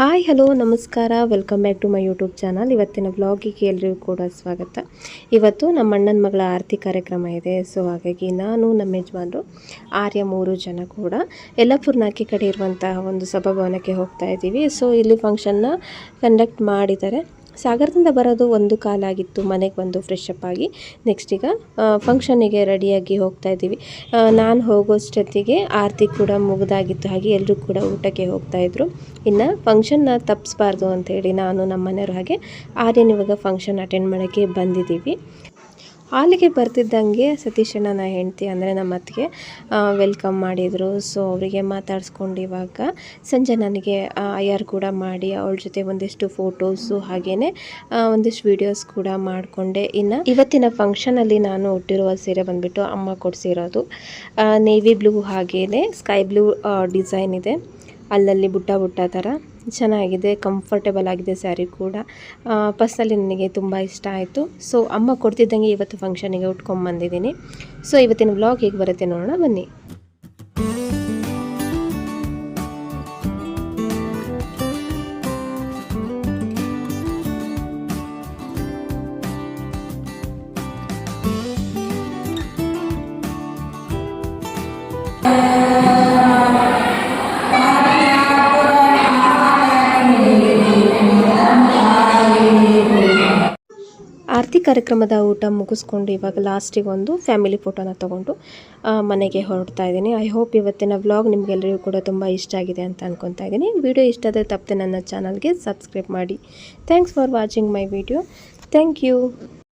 Hi, hello, ನಮಸ್ಕಾರ. Welcome back to my YouTube channel ಇವತ್ತಿನ ವ್ಲಾಗಿಗೆ ಎಲ್ರಿಗೂ ಕೂಡ ಸ್ವಾಗತ. ಇವತ್ತು ನಮ್ಮ ಅಣ್ಣನ ಮಗಳ ಆರತಿ ಕಾರ್ಯಕ್ರಮ ಇದೆ. ಸೊ ಹಾಗಾಗಿ ನಾನು ನಮ್ಮ ಯಜಮಾನರು ಆರ್ಯ ಮೂರು ಜನ ಕೂಡ ಯಲ್ಲಾಪುರ್ನಾಕಿ ಕಡೆ ಇರುವಂತಹ ಒಂದು ಸಭಾಭವನಕ್ಕೆ ಹೋಗ್ತಾ ಇದ್ದೀವಿ. ಸೊ ಇಲ್ಲಿ ಫಂಕ್ಷನ್ನ ಕಂಡಕ್ಟ್ ಮಾಡಿದ್ದಾರೆ. ಸಾಗರದಿಂದ ಬರೋದು ಒಂದು ಕಾಲಾಗಿತ್ತು, ಮನೆಗೆ ಬಂದು ಫ್ರೆಶ್ ಆಗಿ. ನೆಕ್ಸ್ಟ್ ಈಗ ಫಂಕ್ಷನಿಗೆ ರೆಡಿಯಾಗಿ ಹೋಗ್ತಾ ಇದ್ದೀವಿ. ನಾನು ಹೋಗೋಷ್ಟೊತ್ತಿಗೆ ಆರತಿ ಕೂಡ ಮುಗಿದಾಗಿತ್ತು, ಹಾಗೆ ಎಲ್ಲರೂ ಕೂಡ ಊಟಕ್ಕೆ ಹೋಗ್ತಾ ಇದ್ರು. ಇನ್ನು ಫಂಕ್ಷನ್ನ ತಪ್ಪಿಸ್ಬಾರ್ದು ಅಂತೇಳಿ ನಾನು ನಮ್ಮ ಮನೆಯವ್ರ ಹಾಗೆ ಆರ್ಯನ್ ಇವಾಗ ಫಂಕ್ಷನ್ ಅಟೆಂಡ್ ಮಾಡೋಕ್ಕೆ ಬಂದಿದ್ದೀವಿ. ಹಾಲಿಗೆ ಬರ್ತಿದ್ದಂಗೆ ಸತೀಶಣ್ಣನ ಹೆಂಡತಿ ಅಂದರೆ ನಮ್ಮ ಅತ್ತಿಗೆ ವೆಲ್ಕಮ್ ಮಾಡಿದರು. ಸೊ ಅವರಿಗೆ ಮಾತಾಡಿಸ್ಕೊಂಡು ಇವಾಗ ಸಂಜೆ ನನಗೆ ಅಯ್ಯಾರ್ ಕೂಡ ಮಾಡಿ, ಅವಳ ಜೊತೆ ಒಂದಿಷ್ಟು ಫೋಟೋಸು ಹಾಗೆಯೇ ಒಂದಿಷ್ಟು ವೀಡಿಯೋಸ್ ಕೂಡ ಮಾಡಿಕೊಂಡೆ. ಇನ್ನು ಇವತ್ತಿನ ಫಂಕ್ಷನಲ್ಲಿ ನಾನು ಹುಟ್ಟಿರುವ ಸೀರೆ ಬಂದುಬಿಟ್ಟು ಅಮ್ಮ ಕೊಡಿಸಿರೋದು. ನೇವಿ ಬ್ಲೂ ಹಾಗೆಯೇ ಸ್ಕೈ ಬ್ಲೂ ಡಿಸೈನ್ ಇದೆ. ಅಲ್ಲಲ್ಲಿ ಬುಟ್ಟ ಬುಟ್ಟ ಥರ ಚೆನ್ನಾಗಿದೆ ಕಂಫರ್ಟೇಬಲ್ ಆಗಿದೆ ಸ್ಯಾರಿ ಕೂಡ. ಪರ್ಸ್ನಲಿ ನನಗೆ ತುಂಬ ಇಷ್ಟ ಆಯಿತು. ಸೊ ಅಮ್ಮ ಕೊಡ್ತಿದ್ದಂಗೆ ಇವತ್ತು ಫಂಕ್ಷನಿಗೆ ಉಟ್ಕೊಂಬಂದಿದ್ದೀನಿ ಸೊ ಇವತ್ತಿನ ವ್ಲಾಗ್ ಹೇಗೆ ಬರುತ್ತೆ ನೋಡೋಣ, ಬನ್ನಿ. ಆರತಿ ಕಾರ್ಯಕ್ರಮದ ಊಟ ಮುಗಿಸ್ಕೊಂಡು ಇವಾಗ ಲಾಸ್ಟಿಗೆ ಒಂದು ಫ್ಯಾಮಿಲಿ ಫೋಟೋನ ತೊಗೊಂಡು ಮನೆಗೆ ಹೊರಡ್ತಾ ಇದ್ದೀನಿ. ಐ ಹೋಪ್ ಇವತ್ತಿನ ವ್ಲಾಗ್ ನಿಮಗೆಲ್ಲರಿಗೂ ಕೂಡ ತುಂಬ ಇಷ್ಟ ಆಗಿದೆ ಅಂತ ಅನ್ಕೊತಾ ಇದ್ದೀನಿ. ವಿಡಿಯೋ ಇಷ್ಟ ಆದರೆ ತಪ್ಪದೆ ನನ್ನ ಚಾನಲ್ಗೆ ಸಬ್ಸ್ಕ್ರೈಬ್ ಮಾಡಿ. Thanks for watching my video thank you